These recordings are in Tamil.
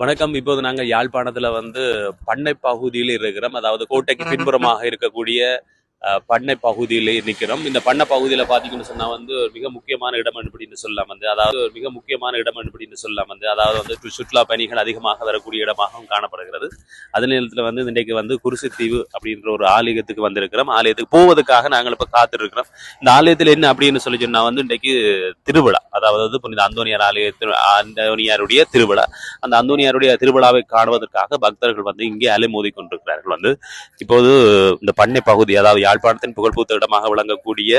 வணக்கம். இப்போது நாங்கள் யாழ்ப்பாணத்துல வந்து பண்ணை பகுதியில் இருக்கிறோம். அதாவது கோட்டைக்கு பின்புறமாக இருக்கக்கூடிய பண்ணை பகுதியில் நிற்கிறோம். இந்த பண்ணை பகுதியில் பார்த்தீங்கன்னு சொன்னால் வந்து ஒரு மிக முக்கியமான இடம் அப்படின்னு சொல்லலாம் வந்து. அதாவது ஒரு மிக முக்கியமான இடம் அப்படின்னு சொல்லலாம் வந்து. அதாவது வந்து சுற்றுலா பயணிகள் அதிகமாக வரக்கூடிய இடமாகவும் காணப்படுகிறது. அதே நேரத்தில் வந்து இன்றைக்கு வந்து குருசித்தீவு அப்படின்ற ஒரு ஆலயத்துக்கு வந்திருக்கிறோம். ஆலயத்துக்கு போவதற்காக நாங்கள் இப்போ காத்திருக்கிறோம். இந்த ஆலயத்தில் என்ன அப்படின்னு சொல்லி சொன்னால் வந்து இன்றைக்கு திருவிழா. அதாவது புனித அந்தோனியார் ஆலயத்தில் அந்தோனியாருடைய திருவிழா. அந்த அந்தோனியாருடைய திருவிழாவை காணுவதற்காக பக்தர்கள் வந்து இங்கே அலைமோதி கொண்டிருக்கிறார்கள் வந்து. இப்போது இந்த பண்ணை பகுதி அதாவது யாழ்ப்பாணத்தின் புகழ்பூத்த இடமாக விளங்கக்கூடிய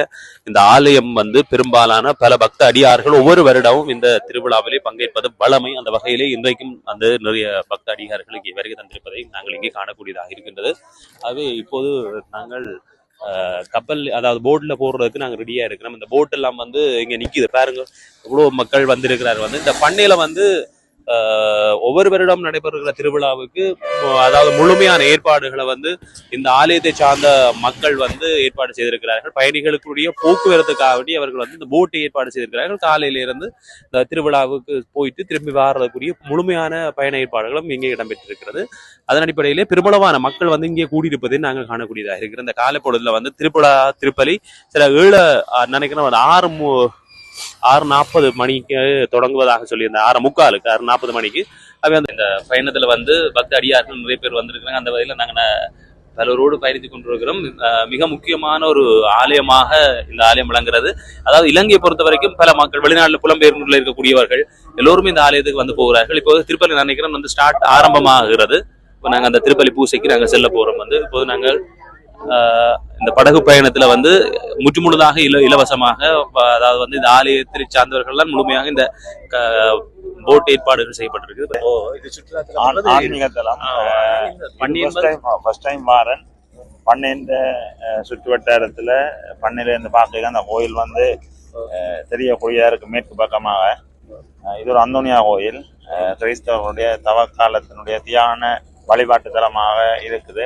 இந்த ஆலயம் வந்து பெரும்பாலான பல பக்த அடியார்கள் ஒவ்வொரு வருடமும் இந்த திருவிழாவிலே பங்கேற்பது வளமை அந்த வகையிலே இன்றைக்கும் அந்த நிறைய பக்த அடிகாரர்கள் இங்கே வருகை தந்திருப்பதை நாங்கள் இங்கே காணக்கூடியதாக இருக்கின்றது. ஆகவே இப்போது நாங்கள் கப்பல் அதாவது போட்ல போடுறதுக்கு நாங்கள் ரெடியாக இருக்கிறோம். இந்த போட் எல்லாம் வந்து இங்கே நிற்கிது பாருங்க இவ்வளோ மக்கள் வந்திருக்கிறார் வந்து இந்த பண்ணையில வந்து ஒவ்வொரு வருடம் நடைபெறுகிற திருவிழாவுக்கு அதாவது முழுமையான ஏற்பாடுகளை வந்து இந்த ஆலயத்தை சார்ந்த மக்கள் வந்து ஏற்பாடு செய்திருக்கிறார்கள். பயணிகளுக்குரிய போக்குவரத்துக்காக வேண்டி அவர்கள் வந்து இந்த போட்டை ஏற்பாடு செய்திருக்கிறார்கள். காலையில இருந்து இந்த திருவிழாவுக்கு போயிட்டு திரும்பி வர்றதுக்குரிய முழுமையான பயண ஏற்பாடுகளும் இங்கே இடம்பெற்றிருக்கிறது. அதன் அடிப்படையிலே பெருமளவான மக்கள் வந்து இங்கே கூடியிருப்பதை நாங்கள் காணக்கூடியதாக இருக்கிற இந்த காலப்பொழுதுல வந்து திருப்பலா திருப்பலி சில ஏழு ஆஹ், நினைக்கிறேன் ஆறு ஆறு நாற்பது மணிக்கு தொடங்குவதாக சொல்லியிருந்தேன் ஆறு முக்காலுக்கு ஆறு நாற்பது மணிக்கு. அவை அந்த இந்த பயணத்துல வந்து பக்த அடியார்கள் நிறைய பேர் வந்திருக்கிறாங்க. அந்த வகையில நாங்க பலரோடு பயணித்து கொண்டிருக்கிறோம். மிக முக்கியமான ஒரு ஆலயமாக இந்த ஆலயம் விளங்குறது அதாவது இலங்கையை பொறுத்த வரைக்கும் பல மக்கள் வெளிநாட்டில் புலம்பெயர்ந்துள்ள இருக்கக்கூடியவர்கள் எல்லோருமே இந்த ஆலயத்துக்கு வந்து போகிறார்கள். இப்போ திருப்பலி நினைக்கிறோம் வந்து ஸ்டார்ட் ஆரம்பமாகிறது. இப்போ நாங்கள் அந்த திருப்பலி பூசைக்கு நாங்கள் செல்ல போறோம் வந்து. இப்போது நாங்கள் இந்த படகு பயணத்துல வந்து முற்று முழுதாக இல இலவசமாக அதாவது வந்து இந்த ஆலயத்தை சார்ந்தவர்கள்லாம் முழுமையாக இந்த போட் ஏற்பாடுகள் செய்யப்பட்டிருக்கு ஆன்மீகத்தலம். வாரன். பண்ணைன்ற சுற்று வட்டாரத்துல பண்ணையில இருந்து பார்க்க அந்த கோயில் வந்து அஹ், தெரியக்கூடியதா இருக்கு மேற்கு பக்கமாக. இது ஒரு அந்தோனியா கோயில். கிறிஸ்தவர்களுடைய தவக்காலத்தினுடைய தியான வழிபாட்டு தலமாக இருக்குது.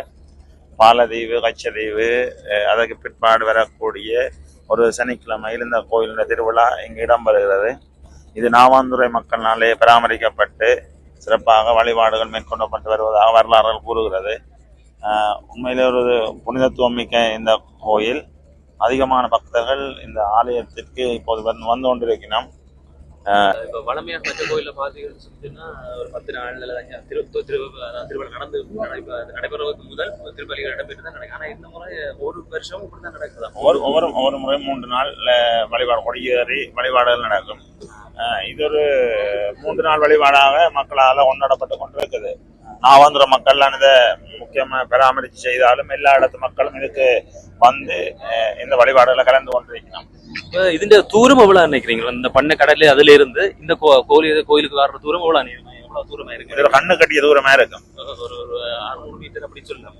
பாலதீவு கச்சதீவு அதற்கு பிற்பாடு வரக்கூடிய ஒரு சனிக்கிழமையில் இந்த கோயிலுடைய திருவிழா இங்கு இடம்பெறுகிறது. இது நாவாந்துறை மக்களினாலே பராமரிக்கப்பட்டு சிறப்பாக வழிபாடுகள் மேற்கொள்ளப்பட்டு வருவதாக வரலாறுகள் கூறுகிறது. உண்மையிலே ஒரு புனிதத்துவம் மிக்க இந்த கோயில். அதிகமான பக்தர்கள் இந்த ஆலயத்திற்கு இப்போது வந்து வந்து கொண்டிருக்கிறோம் இப்போ வளமையாக மற்ற கோயிலில் பார்த்தீங்கன்னு சொல்லிட்டுன்னா ஒரு பத்து நாள்ல தான் திரு திரு திருவிழா நடந்து நடைபெறுவதற்கு முதல் திருப்பலிகள் நடைபெற்று தான் நடக்கும் ஆனால் இந்த முறை ஒரு வருஷம் இப்படி தான் நடக்குதா? ஒவ்வொரு ஒவ்வொரு ஒவ்வொரு முறை மூன்று நாள் வழிபாடு கொடியேறி வழிபாடுகள் நடக்கும். இது ஒரு மூன்று நாள் வழிபாடாக மக்களால் கொண்டாடப்பட்டு கொண்டிருக்குது. நாவாந்திர மக்கள்லாம் இதை முக்கியமாக பராமரித்து செய்தாலும் எல்லா இடத்து மக்களும் இதுக்கு வந்து அஹ், இந்த வழிபாடுகளை கலந்து கொண்டிருக்கிறோம். இப்போ இதுന്റെ தூரம் எவ்வளவு நினைக்கிறீங்க? இந்த பண்ணை கடல்ல அதுல இருந்து இந்த கோ- கோயில் கோயிலுக்கு வர்ற தூரம் எவ்வளவு? எவ்வளவு தூரமா இருக்கு? இது ஒரு கண்ணு கட்டிய தூரமா இருக்கும். ஒரு ஒரு அறுநூறு மீட்டர் அப்படி சொல்லலாம்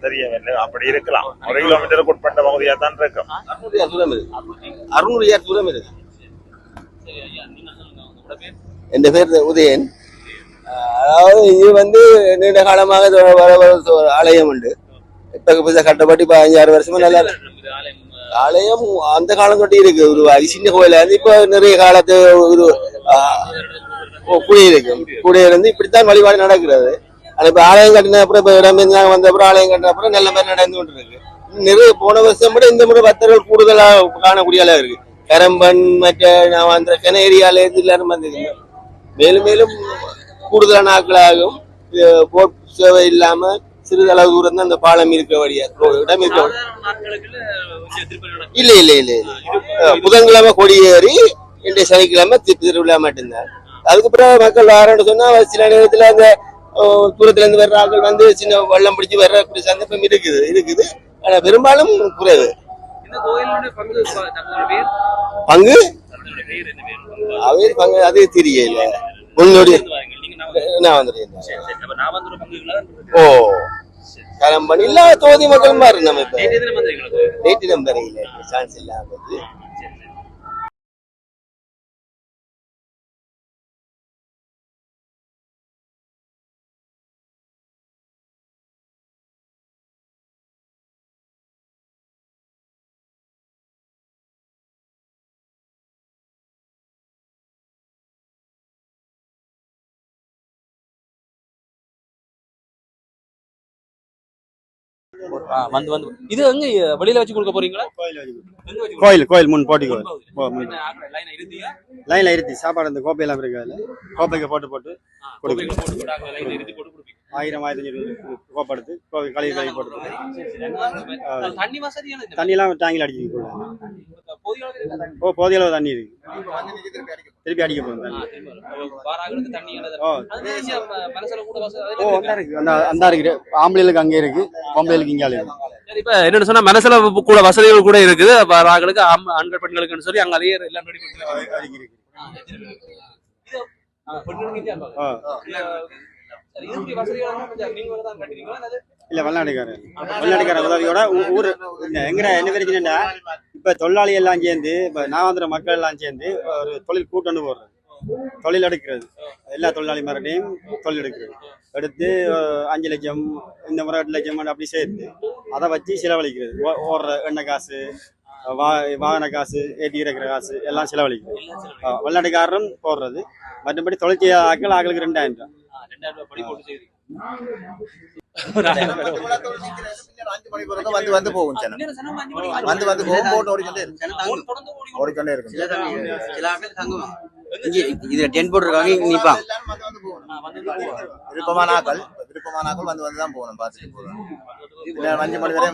தெரியவில்லை. அப்படி இருக்கலாம். ஒரு கிலோமீட்டருக்கு உட்பட்ட பகுதியாக தான் இருக்கும். அறுநூறு தூரம் இருக்கு. அறுநூறு தூரம் இருக்கு. என் பேர்? உதயன். ஆஹ் அதாவது இது வந்து நீண்ட காலமாக ஆலயம் உண்டு. இப்ப புதுசாக கட்டப்பட்டு இப்ப அஞ்சாறு வருஷமா நல்லா இருக்கு. ஆலயம் அந்த காலம் தொட்டி இருக்கு. உருவாகி சின்ன கோயிலா இருந்து இப்ப நிறைய காலத்து ஒரு குடியிருக்கு குடியிருந்து இப்படித்தான் வழிபாடு நடக்கிறது. ஆனா இப்ப ஆலயம் கட்டின அப்புறம் இப்ப இடம் நாங்க வந்த அப்புறம் ஆலயம் கட்டின அப்புறம் நல்ல மாதிரி நடந்து கொண்டு இருக்கு நிறைய போன வருஷம் விட இந்த முறை பக்தர்கள் கூடுதலா காணக்கூடிய அளவு இருக்கு. கரம்பன் மற்ற நான் அந்த கிண ஏரியால இருந்து எல்லாரும் வந்தது மேலும் மேலும் கூடுதலான ஆட்களாகும் இது போட் சேவை இல்லாம சிறிதளவு தூரம் தான் அந்த பாலம் இருக்க வழியா இடம் இருக்க இல்ல இல்ல இல்ல இல்ல. புதன்கிழமை கொடியேறி இன்றைய சனிக்கிழமை திருவிழா மட்டும்தான். அதுக்கு பிறகு மக்கள் வாரன்னு சொன்னா சில நேரத்துல அந்த தூரத்துல இருந்து வர்ற ஆட்கள் வந்து சின்ன வெள்ளம் பிடிச்சு வர்ற சந்தர்ப்பம் இருக்குது இருக்குது. ஆனா பெரும்பாலும் குறைவு. பங்கு பேர் பங்கு? அது தெரியல. நீங்க நான் நான் வந்துடுறேன் சரி சரி. அப்ப நான் வந்து ஒரு பங்குகளா ஓ. கரம்பன் இல்ல தோதி மக்கள் மாதிரி நம்ம இப்ப நேற்று நம்பர் சான்ஸ் இல்லாம வந்து வந்து. இது எங்க வெளியில வச்சு கொடுக்க போறீங்களா? கோயில் கோயில் முன் போட்டி கோயில். கொடுக்க லைன்ல இருத்தி சாப்பாடு அந்த கோப்பையெல்லாம் இருக்கு அதுல. கோப்பைக்கு போட்டு போட்டு கோப்பையில ஆயிரம் ஆயிரத்தி அஞ்சூறு கோப்பை எடுத்து கோப்பை கழுவி கழுவி போட்டு தண்ணி வசதியான இந்த தண்ணி எல்லாம் டேங்கில் அடிச்சு இருக்கா தண்ணி? ஓ போதிய அளவு தண்ணி இருக்கு. திருப்பி அடிக்க? ஓ அது அதெல்லாம் அந்த இருக்கு? அந்த அந்த இருக்கு ஆம்பளைகளுக்கு அங்கே இருக்கு பொம்பளைகளுக்கு இங்கே இருக்கு. சரி, இப்ப என்னன்னு சொன்னா மனசுல கூட வசதிகள் கூட இருக்குது. அப்ப ஆண்களுக்கு ஆம்- ஆண்கள் பெண்களுக்குன்னு சொல்லி அங்க அதையே எல்லாம் ரெடி பண்ணி இல்ல, வெளிநாட்டுக்காரர் வெளிநாட்டுக்காரர் உதவியோட ஊரு எங்கட என்ன பிரச்சனைன்னா இப்ப தொழிலாளி எல்லாம் சேர்ந்து இப்ப நாவாந்திர மக்கள் எல்லாம் சேர்ந்து ஒரு தொழில் கூட்டணு போடுறது. தொழில் எடுக்கிறது. எல்லா தொழிலாளி மரட்டையும் தொழில் எடுக்கிறது. எடுத்து அஞ்சு லட்சம் இந்த முறை எட்டு லட்சம் அப்படி சேர்த்து அதை வச்சு செலவழிக்கிறது. ஓடுற எண்ணெய் காசு வா வாகன காசு ஏற்றி இறக்குற காசு எல்லாம் செலவழிக்கிறது. அஹ், வெளிநாட்டுக்காரரும் போடுறது. மற்றபடி ஆக்கள் ஆக்களுக்கு ரெண்டாயிரம் ரூபாய். ரெண்டாயிரம் ரூபாய் படி போட்டு செய்றீங்க. அஞ்சு மணி பிறகு வந்து வந்து போகும் வந்து வந்து போகும் போட்டு இருக்கும் ஓடிக்கொண்டே இருக்கும் இதுல டென்ட் போட்டுருக்காங்க நிப்பாங்க எல்லாரும் வந்து வந்து போகணும் வந்து தான் பார்த்துட்டு போகணும் அஞ்சு மணி வரை.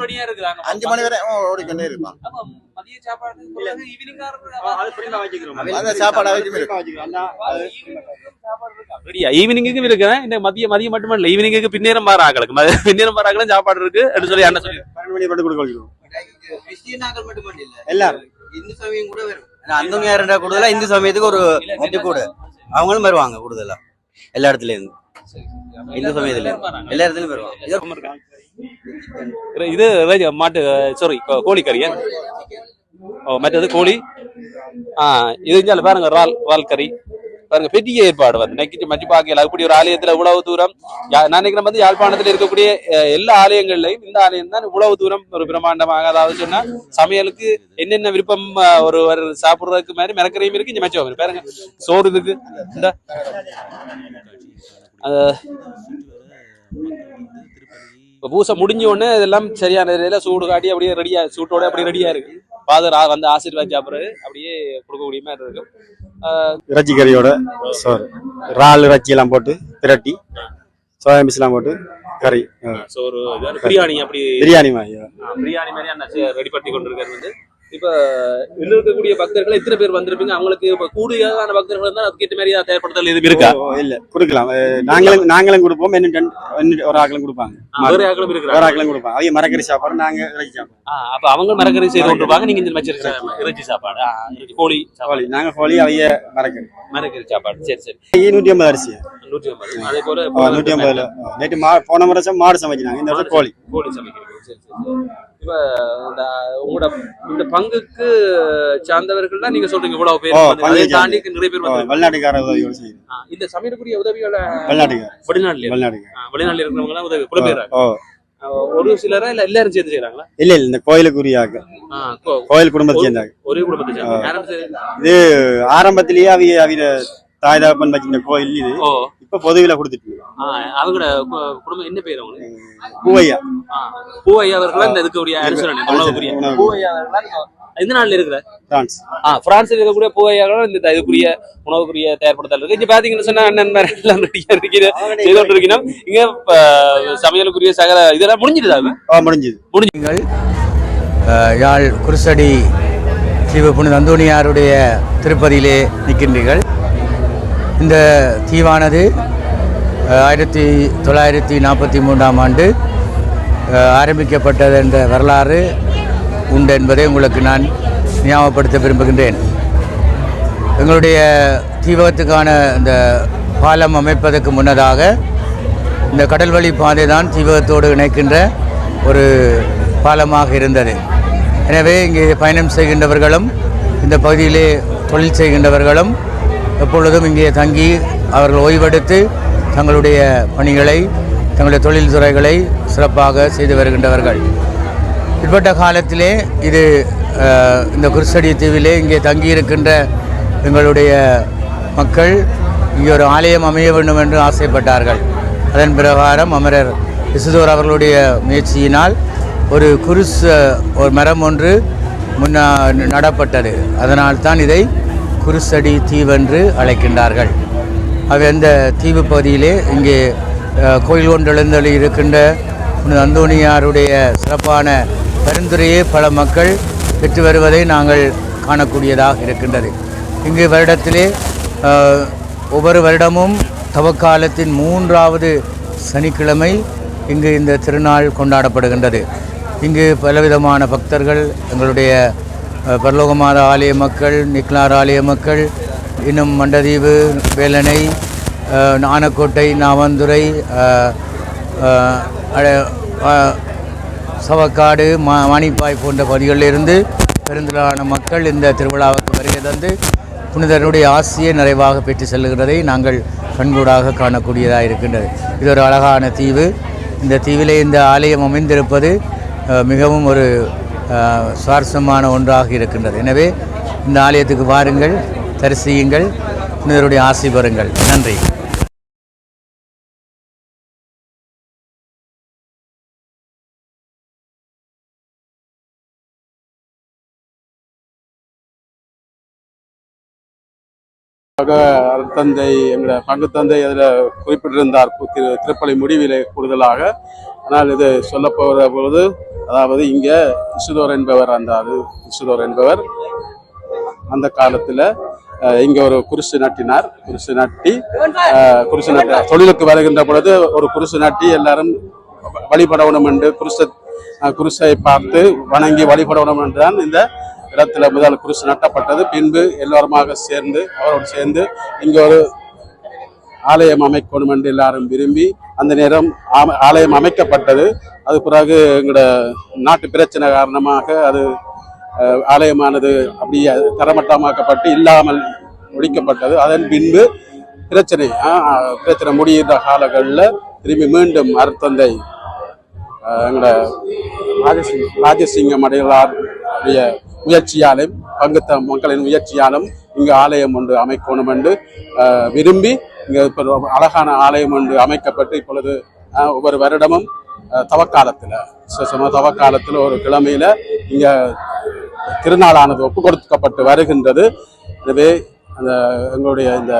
அஞ்சு மணி வரை ஓடிக்கொண்டே இருப்பான் இருக்கு. இருக்கு ஈவினிங்குக்கு இருக்கிறேன் இந்த மதிய மதியம் மட்டும் இல்ல ஈவினிங்குக்கு பின்னேரம் பாரு ஆக்களுக்கு பின்னேரம் பாரு ஆக்களும் சாப்பாடு இருக்கு அப்படின்னு சொல்லி அண்ணன் சொல்லி பன்னெண்டு மணி மட்டும் கொடுக்க வச்சுக்கிறோம் கிறிஸ்டியன் ஆக்கள் மட்டும் மட்டும் இல்ல எல்லாரும் இந்து சமயம் கூட வரும் அந்த நேரம் கூடுதலா இந்து சமயத்துக்கு ஒரு மட்டு கூட அவங்களும் வருவாங்க கூடுதலா எல்லா இடத்துல இருந்து இந்து சமயத்துல. எல்லா இடத்துலயும் வருவாங்க இது மாட்டு சாரி கோழிக்கறியா ஓ மற்றது கோழி? ஆ இது இஞ்சால பாருங்க ரால் ரால் கறி. பாருங்க பெரிய ஏற்பாடு வந்து. நெக்கிட்டு மச்சு பார்க்கல அப்படி ஒரு ஆலயத்துல இவ்வளவு தூரம். நான் நினைக்கிறேன் வந்து யாழ்ப்பாணத்துல இருக்கக்கூடிய எல்லா ஆலயங்கள்லயும் இந்த ஆலயம் தான் இவ்வளவு தூரம் ஒரு பிரம்மாண்டமாக. அதாவது சொன்னா சமையலுக்கு என்னென்ன விருப்பம் அஹ், ஒருவர் சாப்பிடுறதுக்கு மாதிரி மிரக்கரையும் இருக்கு இங்க மச்சம் பாருங்க சோறு இருக்கு இந்த. பூசை முடிஞ்ச உடனே இதெல்லாம் சரியான சூடு காட்டி அப்படியே ரெடியா சூட்டோட அப்படியே ரெடியா இருக்கு. ஃபாதர் வந்து ஆசீர்வாத் சாப்பிட்றது அப்படியே கொடுக்கக்கூடிய மாதிரி இருக்கும். இறைச்சி கறியோட சோறு இறால் இறைச்சி எல்லாம் போட்டு பிரட்டி சோயா மிஸ் எல்லாம் போட்டு கறி. சோறு பிரியாணி அப்படி பிரியாணி மாதிரி பிரியாணி மாதிரி ரெடி பண்ணி கொண்டிருக்காரு வந்து. இப்ப இன்னும் இருக்கக்கூடிய பக்தர்கள் எத்தனை பேர் வந்திருப்பீங்க? அவங்களுக்கு இப்ப கூடுதலான பக்தர்கள் இருந்தா அதுக்கேற்ற மாதிரி தயார்படுத்தல் எதுவும் இருக்கா? இல்ல. கொடுக்கலாம். நாங்களும் நாங்களும் கொடுப்போம். இன்னும் ஒரு ஆக்களும் கொடுப்பாங்க. வேற ஆக்களும் ஒரு இருக்கிறாங்க. ஆக்களும் கொடுப்பாங்க. அவங்க மரக்கறி சாப்பாடு நாங்க இறைச்சி சாப்பாடு. அப்ப அவங்க மரக்கறி செய்து கொண்டிருப்பாங்க. நீங்க இந்த வச்சிருக்கிற இறைச்சி சாப்பாடு. கோழி சாப்பாடு கோழி நாங்க கோழி அவங்க மரக்கறி. மரக்கறி சாப்பாடு. சரி சரி. நூற்றி ஐம்பது அரிசி நூற்றி ஐம்பது. அதே போல ஆ, நூற்றி ஐம்பதுல. நேற்று மா போன வருஷம் மாடு சமைச்சினாங்க இந்த வருஷம் கோழி. கோழி சமைக்கிறீங்க சரி சரி சரி. இப்ப இந்த உங்களோட இந்த பங்குக்கு சார்ந்தவர்கள் தான் நீங்க சொல்றீங்க இவ்வளவு பேர். அதை தாண்டி நிறைய பேர் வெளிநாட்டுக்கார உதவியோட செய்யுது. இந்த சமையலுக்குரிய உதவிகளை வெளிநாட்டுக்கார வெளிநாட்டுல வெளிநாட்டுக்கார வெளிநாட்டுல இருக்கிறவங்க எல்லாம் உதவி புலம்பெயர்றாங்க. ஓ ஒரு சிலரா இல்ல எல்லாரும் சேர்ந்து செய்யறாங்களா இல்ல இல்ல இந்த கோயிலுக்குரிய ஆக்கள் ஆ, கோ- கோயில் குடும்பத்தை சேர்ந்தாங்க ஒரே குடும்பத்தை இது ஆரம்பத்திலேயே அவங்க அவங்க தாய் தகப்பன் வச்சிருந்த கோயில் இது. இப்ப பொதுவில கொடுத்துட்டு ஆ, அவங்களோட கு- குடும்பம் என்ன பேர் அவங்க பூவையா. பூவையா அவர்கள் இந்த இதுக்குரிய அனுசரணை. பூவையா அவர்கள் எந்த நாள்ல இருக்கிற? பிரான்ஸ். ஆ பிரான்ஸ்ல இருக்கக்கூடிய பூவையாக்களும் இந்த இதுக்குரிய உணவுக்குரிய தயார்படுத்தல் இருக்கு. இங்க பாத்தீங்கன்னு சொன்னா அண்ணன் மாதிரி எல்லாம் ரெடியா இருக்குது செய்து கொண்டு இருக்கணும் இங்க சமையலுக்குரிய சகல இதெல்லாம் முடிஞ்சிருதா முடிஞ்சது. அஹ், யாழ் குருசடி தீவு புனித அந்தோணியாருடைய திருப்பதியிலே நிற்கின்றீர்கள். இந்த தீவானது ஆயிரத்தி தொள்ளாயிரத்தி நாற்பத்தி மூன்றாம் ஆண்டு ஆரம்பிக்கப்பட்டது என்ற வரலாறு உண்டு என்பதை உங்களுக்கு நான் ஞாபகப்படுத்த விரும்புகின்றேன். எங்களுடைய தீவகத்துக்கான இந்த பாலம் அமைப்பதற்கு முன்னதாக இந்த கடல்வழி பாதை தான் தீவகத்தோடு இணைக்கின்ற ஒரு பாலமாக இருந்தது. எனவே இங்கே பயணம் செய்கின்றவர்களும் இந்த பகுதியிலே தொழில் செய்கின்றவர்களும் எப்பொழுதும் இங்கே தங்கி அவர்கள் ஓய்வெடுத்து தங்களுடைய பணிகளை தங்களுடைய தொழில் துறைகளை சிறப்பாக செய்து வருகின்றவர்கள். பிற்பட்ட காலத்திலே இது இந்த குருசடி தீவிலே இங்கே தங்கியிருக்கின்ற எங்களுடைய மக்கள் இங்கே ஒரு ஆலயம் அமைய வேண்டும் என்று ஆசைப்பட்டார்கள். அதன் பிரகாரம் அமரர் இசுதோர் அவர்களுடைய முயற்சியினால் ஒரு குருஸ் ஒரு மரம் ஒன்று முன்னா நடப்பட்டது. அதனால் தான் இதை குருசடி தீவென்று அழைக்கின்றார்கள். அவை அந்த தீவு பகுதியிலே? இங்கே கோயில் ஒன்றெழுந்தளி இருக்கின்ற அந்தோனியாருடைய சிறப்பான பரிந்துரையை பல மக்கள் பெற்று வருவதை நாங்கள் காணக்கூடியதாக இருக்கின்றது. இங்கு வருடத்திலே ஒவ்வொரு வருடமும் தவக்காலத்தின் மூன்றாவது சனிக்கிழமை இங்கு இந்த திருநாள் கொண்டாடப்படுகின்றது. இங்கு பலவிதமான பக்தர்கள் எங்களுடைய பரலோகமார ஆலய மக்கள் நிக்லார் ஆலய மக்கள் இன்னும் மண்டதீவு வேலனை நானக்கோட்டை ஆனக்கோட்டை நாவந்துறை சவக்காடு மா மாணிப்பாய் போன்ற பகுதிகளிலிருந்து பெருந்திரளான மக்கள் இந்த திருவிழாவுக்கு வருகை தந்து புனிதருடைய ஆசியை நிறைவாக பெற்று செல்கிறதை நாங்கள் கண்கூடாக காணக்கூடியதாக இருக்கின்றது. இது ஒரு அழகான தீவு. இந்த தீவிலே இந்த ஆலயம் அமைந்திருப்பது மிகவும் ஒரு சுவாரஸ்யமான ஒன்றாக இருக்கின்றது. எனவே இந்த ஆலயத்துக்கு வாருங்கள் தரிசியுங்கள் புனிதருடைய ஆசி பெறுங்கள். நன்றி. தந்தை எங்களோட பங்கு தந்தை அதில் குறிப்பிட்டிருந்தார் திரு திருப்பலி முடிவிலே கூடுதலாக. ஆனால் இது சொல்ல போகிற பொழுது அதாவது இங்கே இசுதோர் என்பவர் அந்த அது இசுதோர் என்பவர் அந்த காலத்தில் இங்கே ஒரு குருசு நட்டினார். குருசு நட்டி குருசு நட்ட தொழிலுக்கு வருகின்ற பொழுது ஒரு குருசு நட்டி எல்லாரும் வழிபடணும் என்று குருச குருசை பார்த்து வணங்கி வழிபடணும் என்று தான் இந்த இடத்துல முதல் குருசு நட்டப்பட்டது. பின்பு எல்லோருமாக சேர்ந்து அவரோடு சேர்ந்து இங்கே ஒரு ஆலயம் அமைக்கணும் என்று எல்லாரும் விரும்பி அந்த நேரம் ஆம- ஆலயம் அமைக்கப்பட்டது. அது பிறகு எங்களோட நாட்டு பிரச்சனை காரணமாக அது ஆலயமானது அப்படியே தரமட்டமாக்கப்பட்டு இல்லாமல் ஒழிக்கப்பட்டது அதன் பின்பு பிரச்சனை பிரச்சனை முடிகின்ற காலங்களில் திரும்பி மீண்டும் அருத்தந்தை எங்களோட ராஜசிங் ராஜசிங்கம் அடைய முயற்சியாலும் பங்குத்த மக்களின் முயற்சியாலும் இங்கு ஆலயம் ஒன்று அமைக்கணும் என்று விரும்பி இங்கே இப்போ அழகான ஆலயம் ஒன்று அமைக்கப்பட்டு இப்பொழுது ஒவ்வொரு வருடமும் தவக்காலத்தில் விசேஷமா தவக்காலத்தில் ஒரு கிழமையில இங்கே திருநாளானது ஒப்பு கொடுக்கப்பட்டு வருகின்றது. எனவே அந்த எங்களுடைய இந்த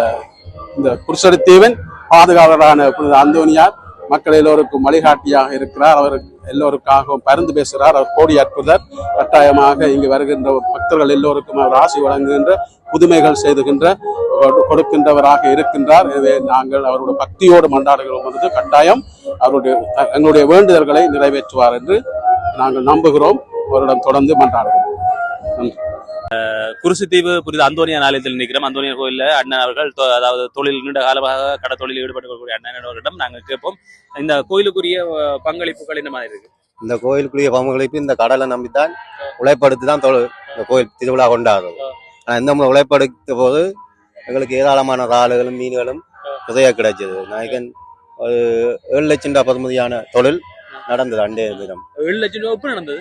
இந்த குருசடித்தீவன் பாதுகாவலரான அந்தோனியார் மக்கள் எல்லோருக்கும் வழிகாட்டியாக இருக்கிறார். அவர் எல்லோருக்காகவும் பரிந்து பேசுகிறார். அவர் கோடி அற்புதர். கட்டாயமாக இங்கு வருகின்ற பக்தர்கள் எல்லோருக்கும் அவர் ஆசி வழங்குகின்ற புதுமைகள் செய்துகின்ற கொடுக்கின்றவராக இருக்கின்றார். எனவே நாங்கள் அவருடைய பக்தியோடு மன்றாடுகிறோம் என்பது கட்டாயம். அவருடைய எங்களுடைய வேண்டுதல்களை நிறைவேற்றுவார் என்று நாங்கள் நம்புகிறோம். அவரிடம் தொடர்ந்து மன்றாடுகிறோம். குருசுத்தீவு புரித அந்தோனியார் ஆலயத்தில் நிற்கிறோம். அந்தோனியார் கோயில்ல அண்ணன் அவர்கள் அதாவது தொழில் நீண்ட காலமாக கடை தொழில் ஈடுபட்டு அண்ணன் அவர்களிடம் நாங்கள் கேட்போம். இந்த கோயிலுக்குரிய பங்களிப்புகள் என்ன மாதிரி இருக்கு? இந்த கோயிலுக்குரிய பங்களிப்பு இந்த கடலை நம்பித்தான் உழைப்படுத்தி தான் இந்த கோயில் திருவிழா கொண்டாடுறது. ஆனா இந்த உழைப்படுத்த போது எங்களுக்கு ஏராளமான இறாலுகளும் மீன்களும் உதவியா கிடைச்சது. நாயகன் ஒரு ஏழு லட்சம் ரூபாய் பதுமதியான தொழில் நடந்தது அண்டே தினம். ஏழு லட்சம் ஒப்பு நடந்தது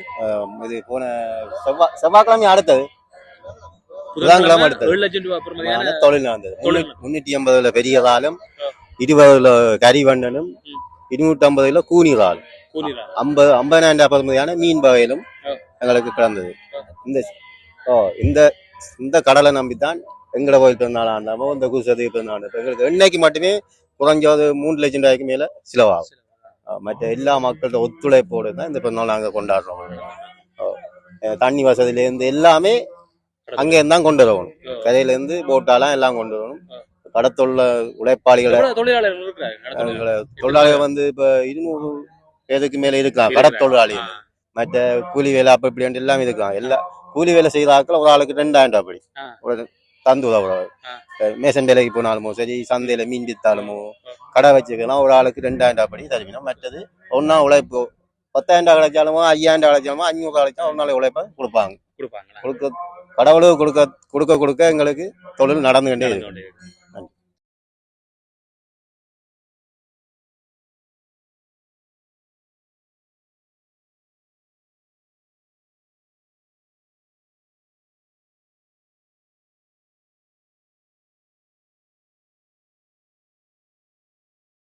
இது போன செவ்வாய் செவ்வாய்க்கிழமை அடுத்தது புதன்கிழமை அடுத்தது. ஏழு லட்சம் ஆன தொழில் நடந்தது முன்னூத்தி எண்பதுல பெரிய இறாலும் இருபதுல கரிவண்ணனும் இருநூத்தி ஐம்பதுல கூனி கூலிரா ஐம்பது ஐம்பதாயிரம் பருமதியான மீன் வகையிலும். எங்களுக்கு கிடந்தது இந்த ஓ இந்த இந்த கடலை நம்பித்தான் எங்கட கோயில் பிறந்தாலும் ஆண்டாமோ இந்த குசதி பிறந்தாலும் எங்களுக்கு எண்ணெய்க்கு மட்டுமே குறைஞ்சது மூணு லட்சம் ரூபாய்க்கு மேல செலவாகும் மற்ற எல்லா மக்களோட ஒத்துழைப்போடு தான் இந்த பிறந்தநாள் நாங்கள் கொண்டாடுறோம். தண்ணி வசதியிலேருந்து எல்லாமே அங்கே தான் கொண்டு வரணும். கரையிலேருந்து போட்டாலாம் எல்லாம் கொண்டு வரணும். கடத்துள்ள உழைப்பாளிகளை தொழிலாளிகள் வந்து இப்ப இருநூறு பேருக்கு மேல இருக்கலாம். கடத்தொழிலாளிகள். மற்ற கூலி வேலை அப்படி இப்படி எல்லாமே இருக்கலாம். எல்லா கூலி வேலை செய்யற ஆட்கள் ஒரு ஆளுக்கு ரெண்டாயிரம் ரூபாய் அப்படி. தந்து உதவுறவர். மேசன் வேலைக்கு போனாலுமோ சரி சந்தையில மீன் வித்தாலுமோ கடை வச்சுக்கலாம். ஒரு ஆளுக்கு ரெண்டாயிரம் ரூபாய் படி தருவினா மற்றது ஒன்னா உழைப்பு. பத்தாயிரம் ரூபாய் கிடைச்சாலுமோ ஐயாயிரம் ரூபாய் கிடைச்சாலுமோ அஞ்சூறு கிடைச்சா ஒரு நாள் உழைப்ப கொடுப்பாங்க. கொடுப்பாங்களா? கொடுக்க கடவுளுக்கு கொடுக்க கொடுக்க கொடுக்க எங்களுக்கு தொழில் நடந்துகிட்டே இருக்கு.